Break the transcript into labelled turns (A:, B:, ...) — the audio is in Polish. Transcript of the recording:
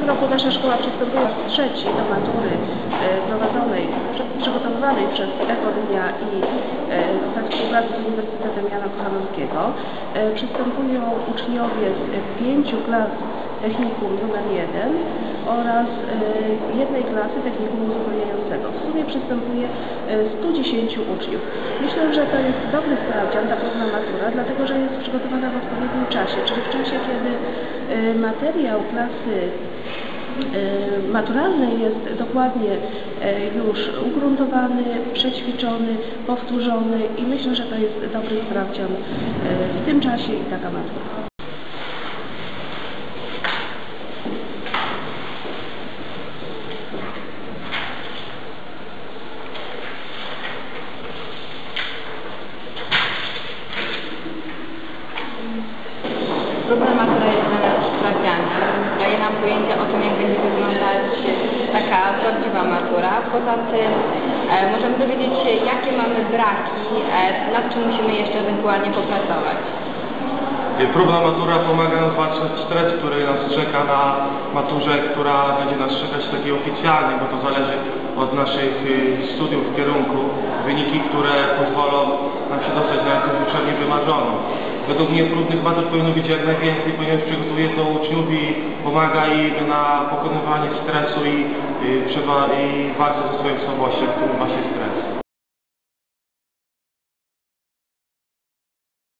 A: tym roku nasza szkoła przystępuje trzeci do matury e, prowadzonej, przy- przygotowywanej przez Ekonomia i we współpracy z Uniwersytetem Jana Kochanowskiego. E, Przystępują uczniowie z e, pięciu klas technikum numer jeden oraz jednej klasy technikum uzupełniającego. W sumie przystępuje e, 110 uczniów. Myślę, że to jest dobry sprawdzian, ta próbna matura, dlatego że jest przygotowana w odpowiednim czasie, czyli w czasie, kiedy materiał klasy e, maturalnej jest dokładnie e, już ugruntowany, przećwiczony, powtórzony i myślę, że to jest dobry sprawdzian e, w tym czasie i taka matura.
B: Próbna matura jest dla nas sprawdzianem. Daje nam pojęcie o tym, jak będzie wyglądać prawdziwa matura. Poza tym e, możemy dowiedzieć się, jakie mamy braki, e, nad czym musimy jeszcze ewentualnie popracować.
C: Próbna matura pomaga nam zwalczać stres, który nas czeka na maturze, która będzie nas czekać takiej oficjalnie, bo to zależy od naszych y, studiów kierunku. Wyniki, które pozwolą nam się dostać na jakąś uczelnię wymarzoną. Według mnie próbnych matur powinno być jak najwięcej, ponieważ przygotowuje to uczniów i pomaga im na pokonywanie stresu i, y, przewa- i walce ze swoją słabością, którym właśnie stres.